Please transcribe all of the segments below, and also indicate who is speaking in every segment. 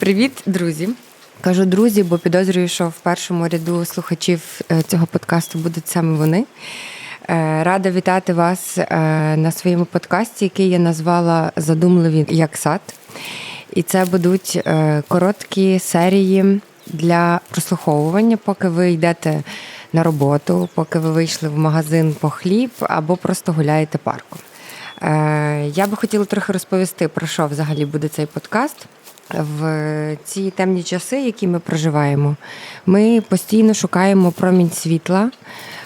Speaker 1: Привіт, друзі! Кажу друзі, бо підозрюю, що в першому ряду слухачів е, цього подкасту будуть саме вони. Е, рада вітати вас е, на своєму подкасті, який я назвала Задумливі як сад. І це будуть короткі серії для прослуховування, поки ви йдете на роботу, поки ви вийшли в магазин по хліб або просто гуляєте парком. Я би хотіла трохи розповісти, про що взагалі буде цей подкаст в ці темні часи, які ми проживаємо, ми постійно шукаємо промінь світла,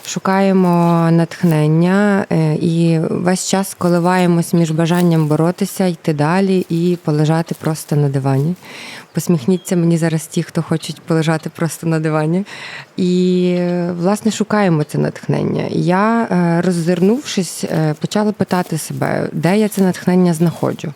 Speaker 1: шукаємо натхнення е, і весь час коливаємось між бажанням боротися, йти далі і полежати просто на дивані. Посміхніться мені зараз ті, хто хочуть полежати просто на дивані. І, власне, шукаємо це натхнення. Я, е, роззирнувшись, е, почала питати себе, де я це натхнення знаходжу.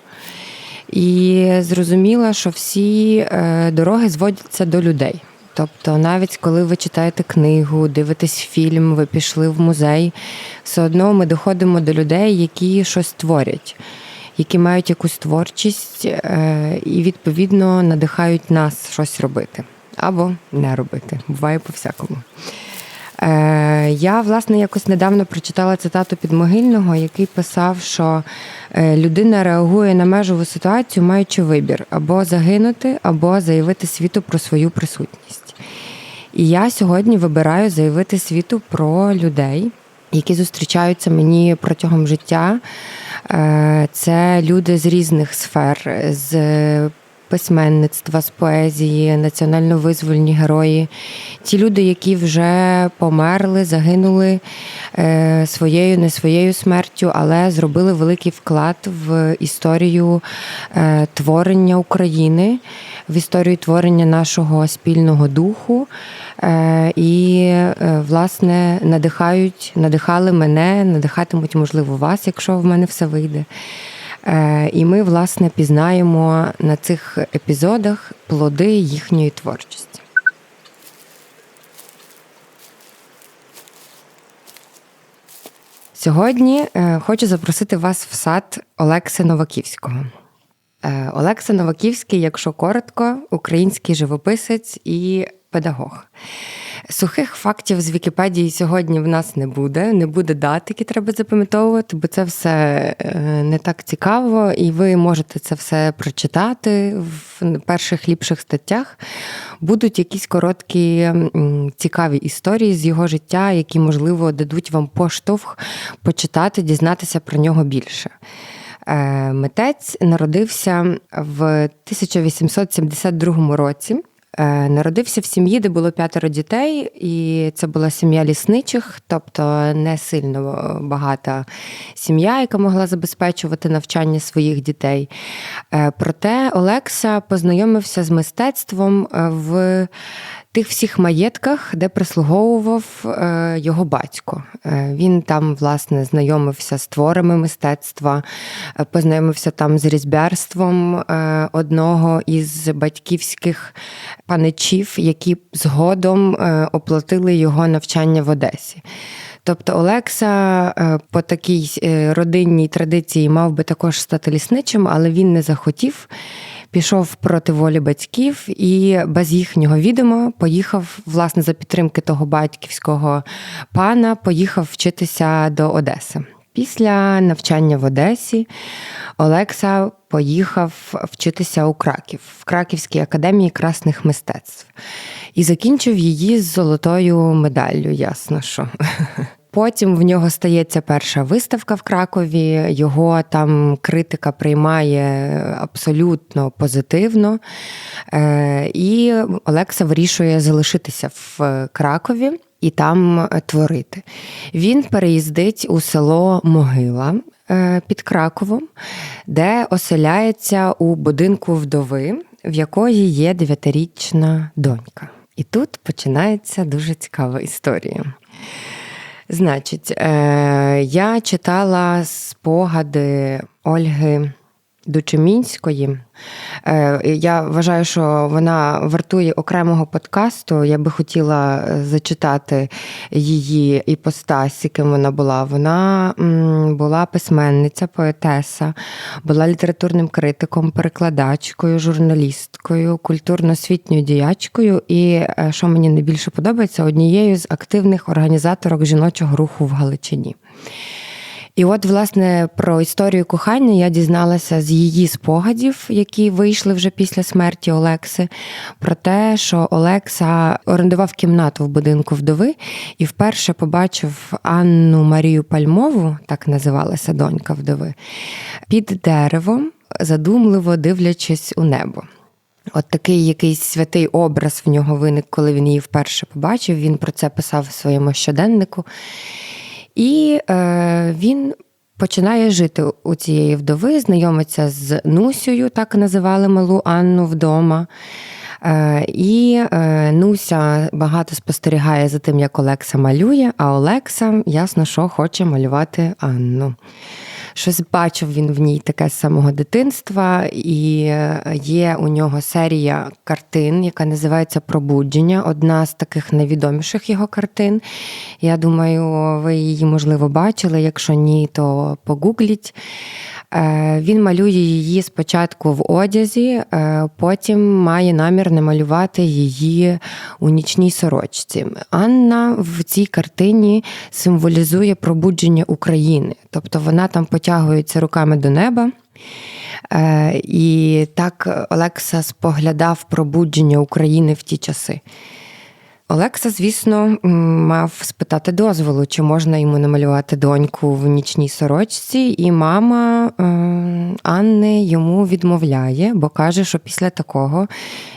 Speaker 1: І зрозуміла, що всі е, дороги зводяться до людей. Тобто, навіть коли ви читаєте книгу, дивитесь фільм, ви пішли в музей, все одно ми доходимо до людей, які щось творять, які мають якусь творчість е, і, відповідно, надихають нас щось робити або не робити. Буває по-всякому. Е, я, власне, якось недавно прочитала цитату підмогильного, який писав, що е, людина реагує на межову ситуацію, маючи вибір або загинути, або заявити світу про свою присутність. І я сьогодні вибираю заявити світу про людей, які зустрічаються мені протягом життя. Е, це люди з різних сфер, з письменництва, з поезії, національно-визвольні герої, ті люди, які вже померли, загинули е, своєю, не своєю смертю, але зробили великий вклад в історію е, творення України, в історію творення нашого спільного духу. Е, і, власне, надихають, надихали мене, надихатимуть, можливо, вас, якщо в мене все вийде. Е, і ми, власне, пізнаємо на цих епізодах плоди їхньої творчості. Сьогодні е, хочу запросити вас в сад Олекси Новаківського. Е, Олекса Новаківський, якщо коротко, український живописець і педагог. Сухих фактів з Вікіпедії сьогодні в нас не буде. Не буде дат, які треба запам'ятовувати, бо це все е, не так цікаво, і ви можете це все прочитати в перших ліпших статтях. Будуть якісь короткі цікаві історії з його життя, які, можливо, дадуть вам поштовх почитати, дізнатися про нього більше. Е, митець народився в 1872 році. Е, народився в сім'ї, де було п'ятеро дітей, і це була сім'я лісничих, тобто не сильно багата сім'я, яка могла забезпечувати навчання своїх дітей. Е, проте Олекса познайомився з мистецтвом в тих всіх маєтках, де прислуговував е, його батько. Е, він там, власне, знайомився з творами мистецтва, е, познайомився там з різьбярством одного із батьківських паничів, які згодом оплатили його навчання в Одесі. Тобто Олекса по такій родинній традиції мав би також стати лісничим, але він не захотів пішов проти волі батьків і без їхнього відома поїхав, власне, за підтримки того батьківського пана, поїхав вчитися до Одеси. Після навчання в Одесі Олекса поїхав вчитися у Краків в Краківській академії красних мистецтв і закінчив її з золотою медаллю, ясно що. Потім в нього стається перша виставка в Кракові. Його там критика приймає абсолютно позитивно. Е, і Олекса вирішує залишитися в Кракові і там творити. Він переїздить у село Могила е, під Краковом, де оселяється у будинку вдови, в якої є дев'ятирічна донька. І тут починається дуже цікава історія. Значить, е, я читала спогади Ольги Дучемінської. Е, Я вважаю, що вона вартує окремого подкасту. Я би хотіла е, зачитати її іпостась, яким вона була. Вона була письменниця, поетеса, була літературним критиком, перекладачкою, журналісткою, культурно-освітньою діячкою і, е, що мені найбільше подобається, однією з активних організаторок жіночого руху в Галичині. І от, власне, про історію кохання я дізналася з її спогадів, які вийшли вже після смерті Олекси, про те, що Олекса орендував кімнату в будинку вдови і вперше побачив Анну Марію Пальмову, так називалася донька вдови, під деревом, задумливо дивлячись у небо. От такий якийсь святий образ в нього виник, коли він її вперше побачив. Він про це писав в своєму щоденнику. І е, він починає жити у цієї вдови, знайомиться з Нусею, так називали малу Анну вдома. Е, І е, Нуся багато спостерігає за тим, як Олекса малює, а Олекса, ясно, що хоче малювати Анну. Щось бачив він в ній таке з самого дитинства, і е, є у нього серія картин, яка називається Пробудження. Одна з таких найвідоміших його картин. Я думаю, ви її, можливо, бачили. Якщо ні, то погугліть. Е, Він малює її спочатку в одязі, е, потім має намір намалювати її у нічній сорочці. Анна в цій картині символізує пробудження України, тобто вона там потягується руками до неба. Е, І так Олекса споглядав пробудження України в ті часи. Олекса, звісно, мав спитати дозволу, чи можна йому намалювати доньку в нічній сорочці, і мама е, Анни йому відмовляє, бо каже, що після такого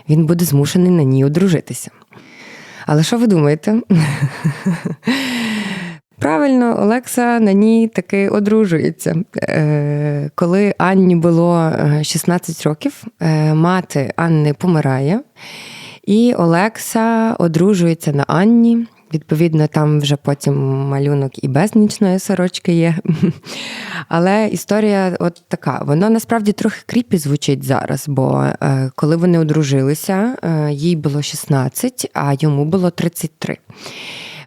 Speaker 1: він буде змушений на ній одружитися. Але що ви думаєте? Правильно, Олекса на ній таки одружується. Е, Коли Анні було е, 16 років, е, мати Анни помирає, і Олекса одружується на Анні. Відповідно, там вже потім малюнок і без нічної сорочки є. Але історія от така. Воно насправді трохи кріпі звучить зараз, бо е, коли вони одружилися, е, їй було 16, а йому було 33.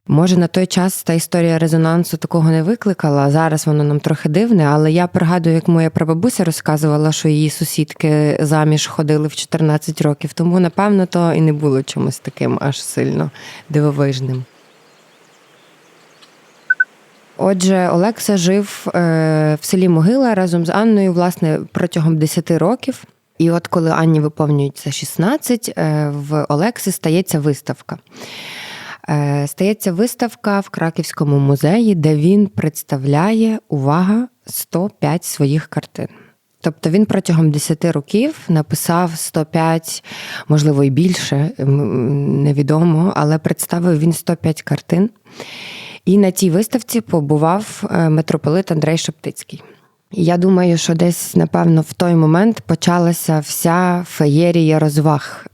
Speaker 1: Може, на той час та історія резонансу такого не викликала. Зараз воно нам трохи дивне, але я пригадую, як моя прабабуся розказувала, що її сусідки заміж ходили в 14 років, тому напевно то і не було чимось таким аж сильно дивовижним. Отже, Олекса жив е, в селі Могила разом з Анною, власне, протягом 10 років. І от коли Анні виповнюється 16, е, в Олекси стається виставка. Е, Стається виставка в Краківському музеї, де він представляє увага 105 своїх картин. Тобто він протягом 10 років написав 105, можливо, і більше, невідомо, але представив він 105 картин. І на цій виставці побував е, митрополит Андрей Шептицький. Я думаю, що десь, напевно, в той момент почалася вся феєрія розваг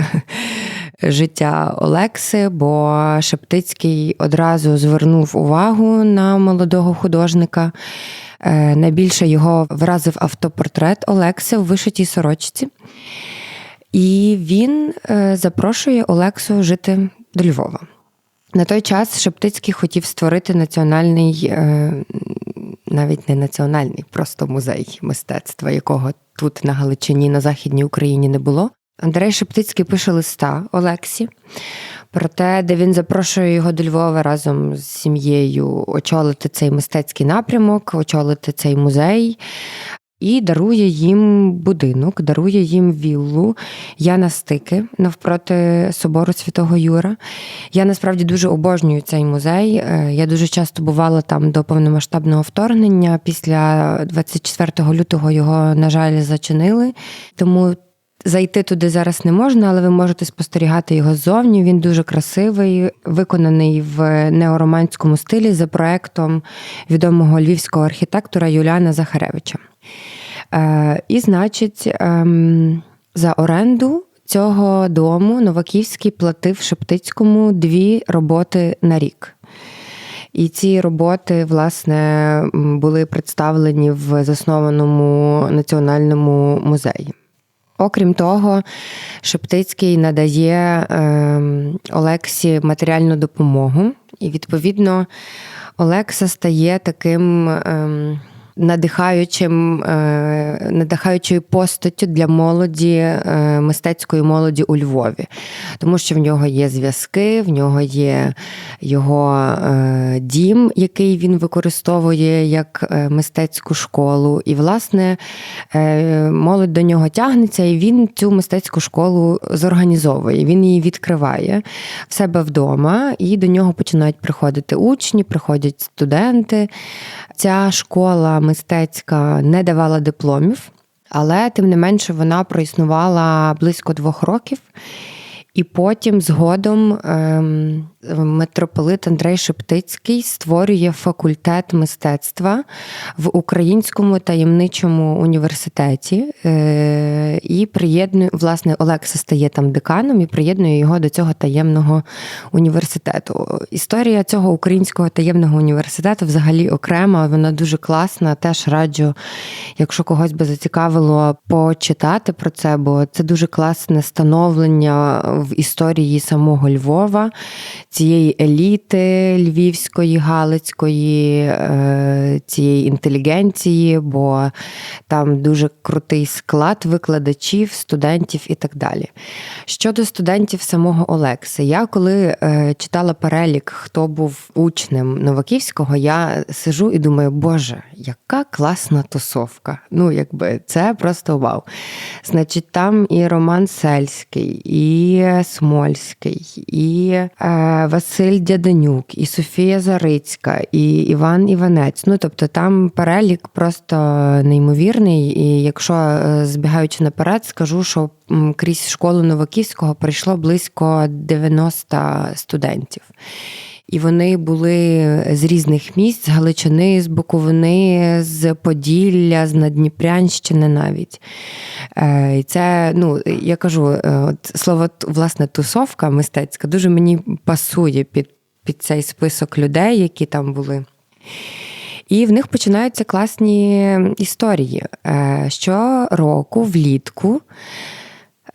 Speaker 1: життя Олекси, бо Шептицький одразу звернув увагу на молодого художника. Е, Найбільше його вразив автопортрет Олекси в вишитій сорочці. І він е, запрошує Олексу жити до Львова. На той час Шептицький хотів створити національний, е, навіть не національний, просто музей мистецтва, якого тут на Галичині, на Західній Україні не було. Андрей Шептицький пише листа Олексі про те, де він запрошує його до Львова разом з сім'єю очолити цей мистецький напрямок, очолити цей музей. І дарує їм будинок, дарує їм віллу Яна Стики навпроти собору Святого Юра. Я насправді дуже обожнюю цей музей. Е, Я дуже часто бувала там до повномасштабного вторгнення. Після 24 лютого його, на жаль, зачинили. Тому Зайти туди зараз не можна, але ви можете спостерігати його ззовні. Він дуже красивий, виконаний в неороманському стилі за проектом відомого львівського архітектора Юліана Захаревича. Е, І, значить, ем, за оренду цього дому Новаківський платив Шептицькому дві роботи на рік. І ці роботи, власне, були представлені в заснованому національному музеї. Окрім того, Шептицький надає е, Олексі матеріальну допомогу, і, відповідно, Олекса стає таким. Ем, надихаючим, е, надихаючою постаттю для молоді, е, мистецької молоді у Львові, тому що в нього є зв'язки, в нього є його е, дім, який він використовує як мистецьку школу. І, власне, молодь до нього тягнеться, і він цю мистецьку школу зорганізовує. Він її відкриває в себе вдома, і до нього починають приходити учні, приходять студенти. Ця школа мистецька не давала дипломів, але тим не менше вона проіснувала близько двох років. І потім згодом ем, митрополит Андрей Шептицький створює факультет мистецтва в Українському таємничому університеті е, і приєднує, власне, Олекса стає там деканом і приєднує його до цього таємного університету. Історія цього українського таємного університету взагалі окрема, вона дуже класна. Теж раджу, якщо когось би зацікавило, почитати про це, бо це дуже класне становлення в історії самого Львова цієї еліти львівської, галицької, е, цієї інтелігенції, бо там дуже крутий склад викладачів, студентів і так далі. Щодо студентів самого Олекси, я коли е, читала перелік, хто був учнем Новаківського, я сижу і думаю, Боже, яка класна тусовка. Ну, якби це просто вау. Значить, там і Роман Сельський, і Смольський, і е, Василь Дяденюк, і Софія Зарицька, і Іван Іванець. Ну тобто там перелік просто неймовірний. І якщо е, збігаючи наперед, скажу, що крізь школу Новаківського прийшло близько 90 студентів. І вони були з різних місць, з Галичини, з Буковини, з Поділля, з Надніпрянщини навіть. Е, і це, ну, я кажу, е, от слово власне тусовка мистецька дуже мені пасує під, під цей список людей, які там були. І в них починаються класні історії. Е, щороку влітку.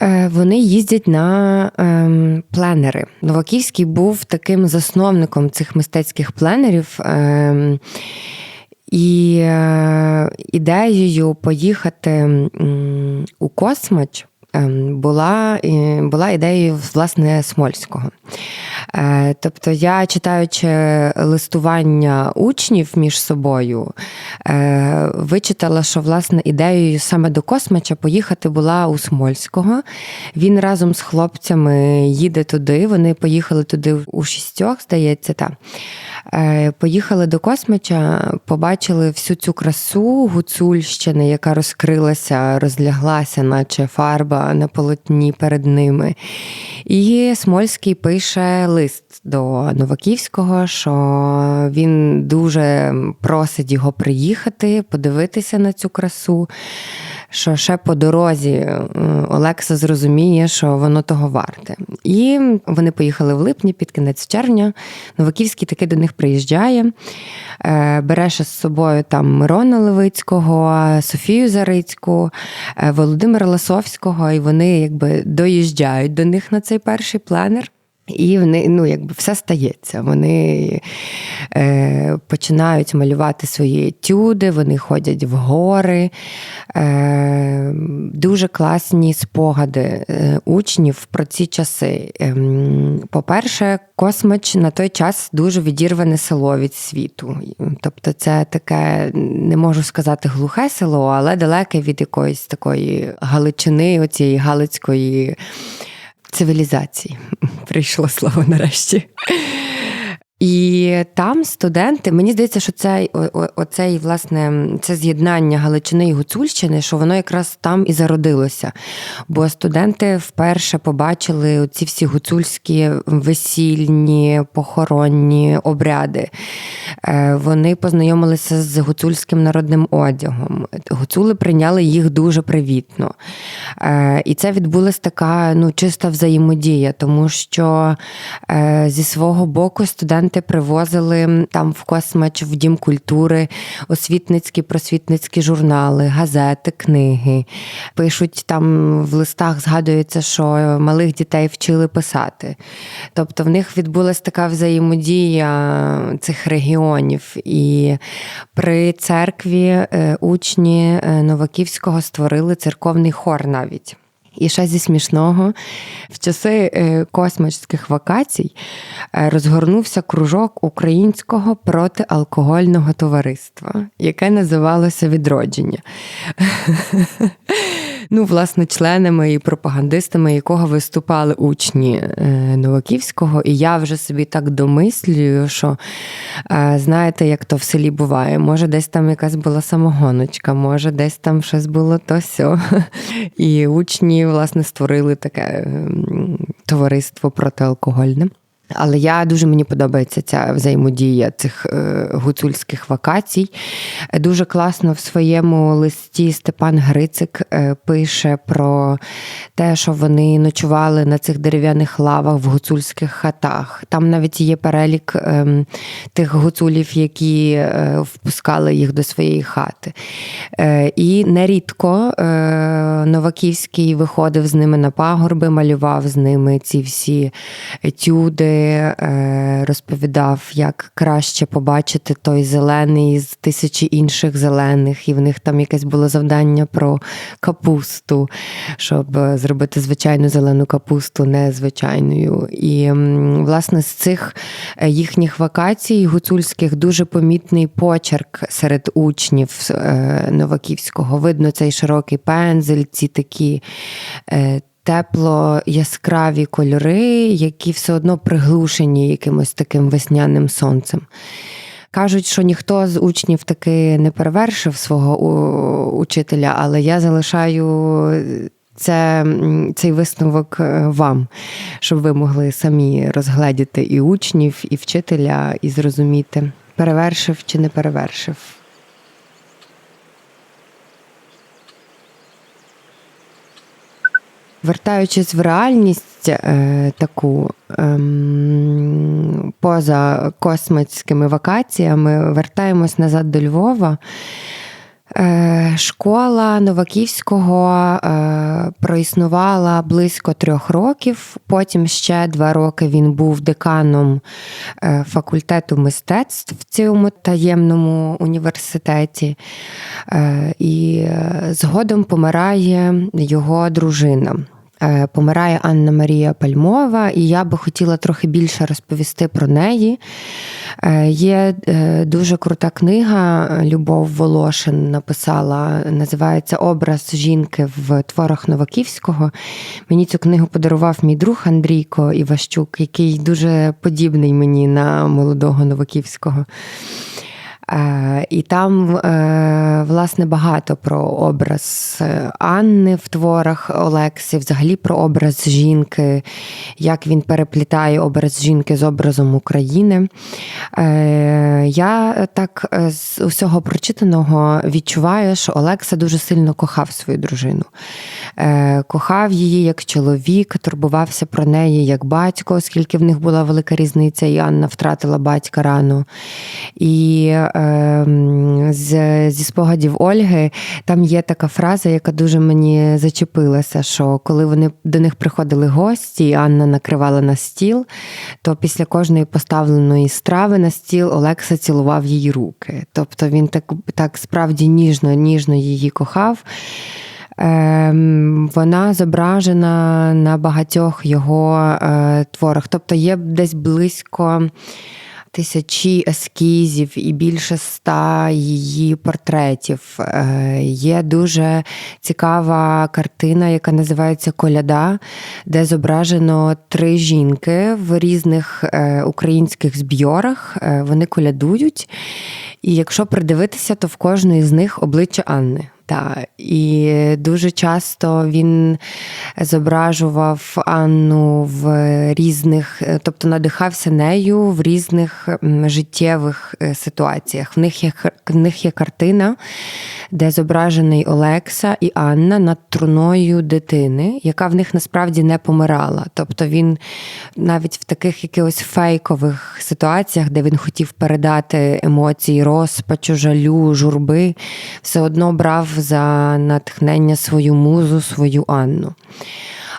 Speaker 1: Е, вони їздять на ем, пленери. Новаківський був таким засновником цих мистецьких пленерів. Ем, і е, ідеєю поїхати у Космач Ем, була була ідеєю власне Смольського. Е, тобто я читаючи листування учнів між собою, е, вичитала, що власне ідеєю саме до Космача поїхати була у Смольського. Він разом з хлопцями їде туди. Вони поїхали туди у шістьох, здається, так. Е, поїхали до Космича, побачили всю цю красу Гуцульщини, яка розкрилася, розляглася, наче фарба на полотні перед ними. І Смольський пише лист до Новаківського, що він дуже просить його приїхати, подивитися на цю красу що ще по дорозі е, Олекса зрозуміє, що воно того варте. І вони поїхали в липні під кінець червня. Новаківський таки до них приїжджає, е, бере ще з собою там Мирона Левицького, Софію Зарицьку, е, Володимира Ласовського, і вони якби доїжджають до них на цей перший пленер. І вони, ну, якби все стається. Вони е, починають малювати свої етюди, вони ходять в гори. Е, Дуже класні спогади е, учнів про ці часи. Е, по-перше, Космач на той час дуже відірване село від світу. Тобто, це таке, не можу сказати, глухе село, але далеке від якоїсь такої Галичини, оцієї Галицької цивілізації. Прийшло слово нарешті. І там студенти, мені здається, що це оцей, власне, це з'єднання Галичини і Гуцульщини, що воно якраз там і зародилося. Бо студенти вперше побачили ці всі гуцульські весільні, похоронні обряди. Е, вони познайомилися з гуцульським народним одягом. Гуцули прийняли їх дуже привітно. Е, і це відбулася така ну, чиста взаємодія, тому що е, зі свого боку студенти студенти привозили там в Космач, в Дім культури, освітницькі, просвітницькі журнали, газети, книги. Пишуть там в листах, згадується, що малих дітей вчили писати. Тобто в них відбулася така взаємодія цих регіонів. І при церкві е, учні е, Новаківського створили церковний хор навіть. І ще зі смішного, в часи космічних вакацій розгорнувся кружок українського протиалкогольного товариства, яке називалося Відродження. Ну, власне, членами і пропагандистами якого виступали учні Новаківського. І я вже собі так домислюю, що знаєте, як то в селі буває. Може, десь там якась була самогоночка, може, десь там щось було то сьо. І учні, власне, створили таке товариство протиалкогольне. Але я дуже мені подобається ця взаємодія цих е, гуцульських вакацій. Дуже класно в своєму листі Степан Грицик е, пише про те, що вони ночували на цих дерев'яних лавах в гуцульських хатах. Там навіть є перелік ем, тих гуцулів, які е, впускали їх до своєї хати. І нерідко Новаківський виходив з ними на пагорби, малював з ними ці всі етюди. Е, розповідав, як краще побачити той зелений з тисячі інших зелених, і в них там якесь було завдання про капусту, щоб зробити звичайну зелену капусту незвичайною. І, власне, з цих е, їхніх вакацій гуцульських дуже помітний почерк серед учнів е, Новаківського. Видно цей широкий пензель, ці такі тепло яскраві кольори, які все одно приглушені якимось таким весняним сонцем. Кажуть, що ніхто з учнів таки не перевершив свого учителя, але я залишаю це, цей висновок е, вам, щоб ви могли самі розгледіти і учнів, і вчителя, і зрозуміти, перевершив чи не перевершив. Вертаючись в реальність е, таку ем, поза космицькими вакаціями, вертаємось назад до Львова. Е, школа Новаківського е, проіснувала близько трьох років. Потім ще два роки він був деканом е, факультету мистецтв в цьому таємному університеті, і згодом помирає його дружина. Е, помирає Анна Марія Пальмова, і я би хотіла трохи більше розповісти про неї. Е, є е, дуже крута книга. Любов Волошин написала, називається Образ жінки в творах Новаківського. Мені цю книгу подарував мій друг Андрійко Іващук, який дуже подібний мені на молодого Новаківського. Е, і там, е, власне, багато про образ е, Анни в творах Олексі, взагалі про образ жінки, як він переплітає образ жінки з образом України. Я так з усього прочитаного відчуваю, що Олекса дуже сильно кохав свою дружину. Кохав її як чоловік, турбувався про неї як батько, оскільки в них була велика різниця, і Анна втратила батька рано. І з, зі спогадів Ольги там є така фраза, яка дуже мені зачепилася: що коли вони до них приходили гості, і Анна накривала на стіл, то після кожної поставленої страви на стіл Олекса цілував її руки. Тобто він так, так справді ніжно, ніжно її кохав. Ем, вона зображена на багатьох його е, творах. Тобто є десь близько тисячі ескізів і більше ста її портретів. Е, є дуже цікава картина, яка називається Коляда, де зображено три жінки в різних е, українських збьорах. Е, вони колядують. І якщо придивитися, то в кожної з них обличчя Анни. Так, і дуже часто він зображував Анну в різних, тобто надихався нею в різних життєвих е, ситуаціях. В них є в них є картина, де зображений Олекса і Анна над труною дитини, яка в них насправді не помирала. Тобто він навіть в таких якихось фейкових ситуаціях, де він хотів передати емоції розпачу, жалю, журби, все одно брав за натхнення свою музу, свою Анну.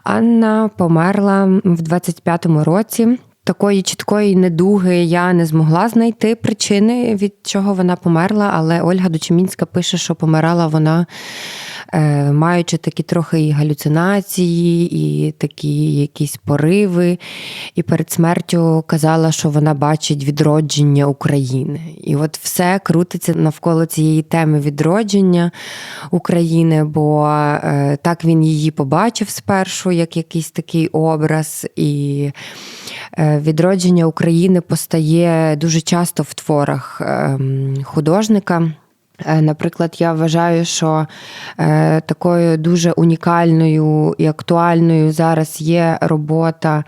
Speaker 1: Анна померла в 25-му році. Такої чіткої недуги я не змогла знайти причини, від чого вона померла, але Ольга Дочемінська пише, що помирала вона Е, маючи такі трохи і галюцинації, і такі якісь пориви. І перед смертю казала, що вона бачить відродження України. І от все крутиться навколо цієї теми відродження України, бо е, так він її побачив спершу, як якийсь такий образ. І е, відродження України постає дуже часто в творах ем, художника. Е, наприклад, я вважаю, що е, такою дуже унікальною і актуальною зараз є робота,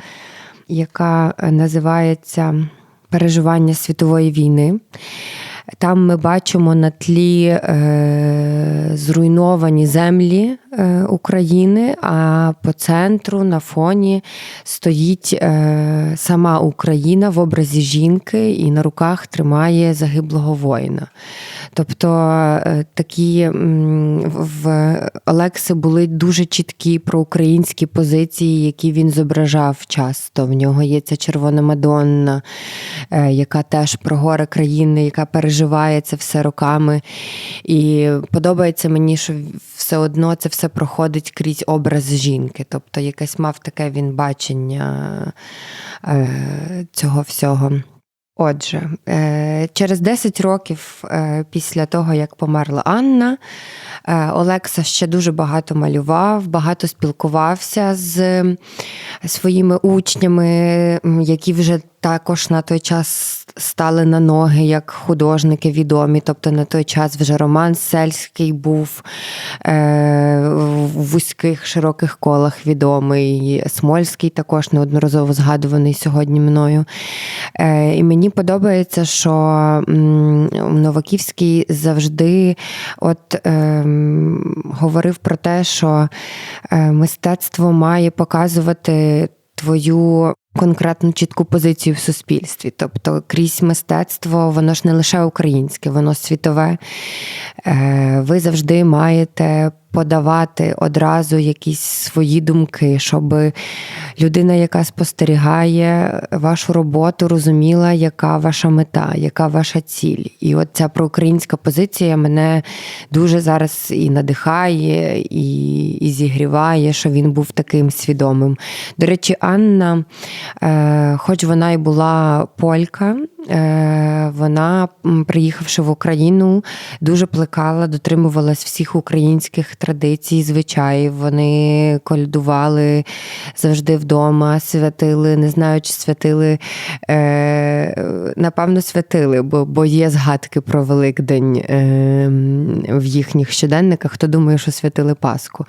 Speaker 1: яка називається Переживання світової війни. Там ми бачимо на тлі е, зруйновані землі е, України, а по центру на фоні стоїть е, сама Україна в образі жінки і на руках тримає загиблого воїна. Тобто е, такі в Олекси були дуже чіткі проукраїнські позиції, які він зображав часто. В нього є ця червона Мадонна, е, яка теж про горе країни, яка переживає це все роками. І подобається мені, що все одно це все проходить крізь образ жінки. Тобто, якесь мав таке він бачення е, цього всього. Отже, е, через 10 років е, після того, як померла Анна, Олекса ще дуже багато малював, багато спілкувався з своїми учнями, які вже також на той час стали на ноги як художники відомі. Тобто на той час вже Роман Сельський був е, в вузьких широких колах відомий. Смольський також неодноразово згадуваний сьогодні мною. Е, І мені подобається, що Новаківський завжди от, е, говорив про те, що е, мистецтво має показувати твою конкретну чітку позицію в суспільстві. Тобто, крізь мистецтво, воно ж не лише українське, воно світове. Е, ви завжди маєте подавати одразу якісь свої думки, щоб людина, яка спостерігає вашу роботу, розуміла, яка ваша мета, яка ваша ціль. І от ця проукраїнська позиція мене дуже зараз і надихає, і, і зігріває, що він був таким свідомим. До речі, Анна, е, хоч вона і була полька, е, вона, приїхавши в Україну, дуже плекала, дотримувалась всіх українських традицій, звичаїв. Вони колядували завжди вдома, святили, не знаю, чи святили, е, напевно, святили, бо бо є згадки про Великдень е, в їхніх щоденниках. Хто думає, що святили Пасху.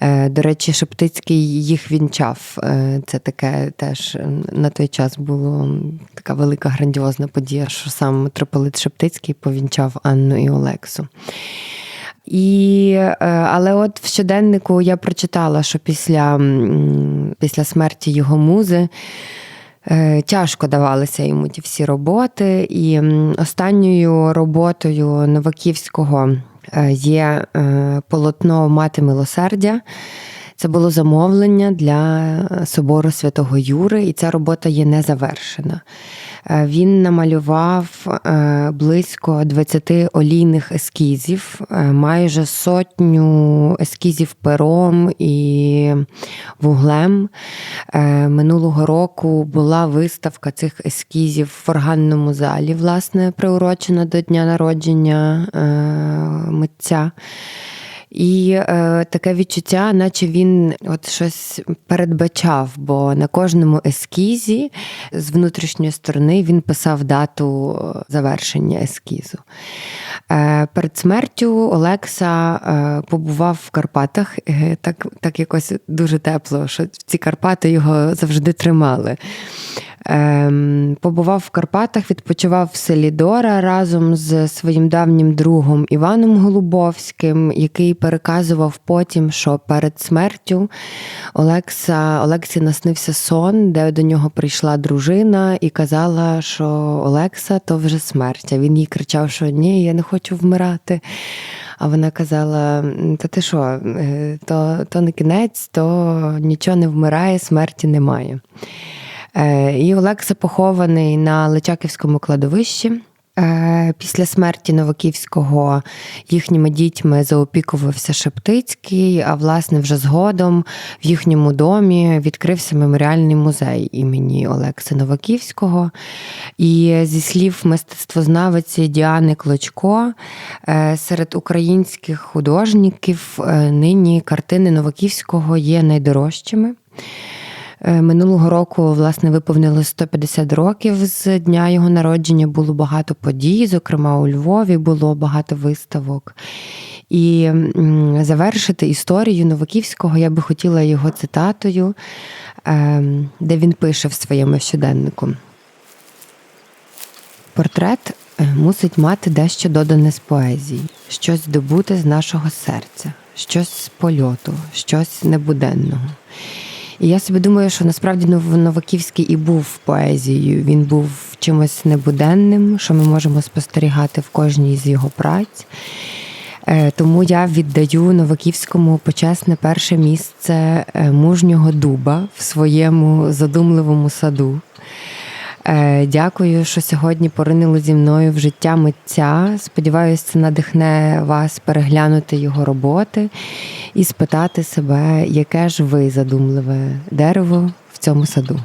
Speaker 1: Е, До речі, Шептицький їх вінчав. Е, Це таке теж на той час було така велика грандіозна подія, що сам митрополит Шептицький повінчав Анну і Олексу. І, е, Але от в щоденнику я прочитала, що після, після смерті його музи. Е, тяжко давалися йому ті всі роботи, і останньою роботою Новаківського е, є полотно Мати милосердя. Це було замовлення для собору святого Юри, і ця робота є незавершена. Е, він намалював е, близько 20 олійних ескізів, е, майже сотню ескізів пером і вуглем. Минулого року була виставка цих ескізів в органному залі, власне, приурочена до дня народження митця. І е, таке відчуття, наче він от щось передбачав, бо на кожному ескізі з внутрішньої сторони він писав дату завершення ескізу. Е, перед смертю Олекса е, побував в Карпатах. Е, так, так якось дуже тепло, що ці Карпати його завжди тримали. Ем, побував в Карпатах, відпочивав в селі Дора разом з своїм давнім другом Іваном Голубовським, який переказував потім, що перед смертю Олекса, Олексі наснився сон, де до нього прийшла дружина і казала, що Олекса то вже смерть. А він їй кричав, що ні, я не хочу вмирати. А вона казала: Та ти що, е, то, то не кінець, то нічого не вмирає, смерті немає. Е, І Олекса похований на Личаківському кладовищі. Е, Після смерті Новаківського їхніми дітьми заопікувався Шептицький, а власне вже згодом в їхньому домі відкрився меморіальний музей імені Олекси Новаківського. І зі слів мистецтвознавиці Діани Клочко, е, серед українських художників нині картини Новаківського є найдорожчими. Е, Минулого року, власне, виповнилось 150 років з дня його народження. Було багато подій, зокрема у Львові було багато виставок. І завершити історію Новаківського я би хотіла його цитатою, е, де він пише в своєму щоденнику. Портрет е, мусить мати дещо додане з поезії, щось добуте з нашого серця, щось з польоту, щось небуденного. І я собі думаю, що насправді Нов- Новаківський і був поезією. Він був чимось небуденним, що ми можемо спостерігати в кожній з його праць. Е, Тому я віддаю Новаківському почесне перше місце е, мужнього дуба в своєму задумливому саду. Е, Дякую, що сьогодні поринили зі мною в життя митця. Сподіваюся, це надихне вас переглянути його роботи і спитати себе, яке ж ви задумливе дерево в цьому саду.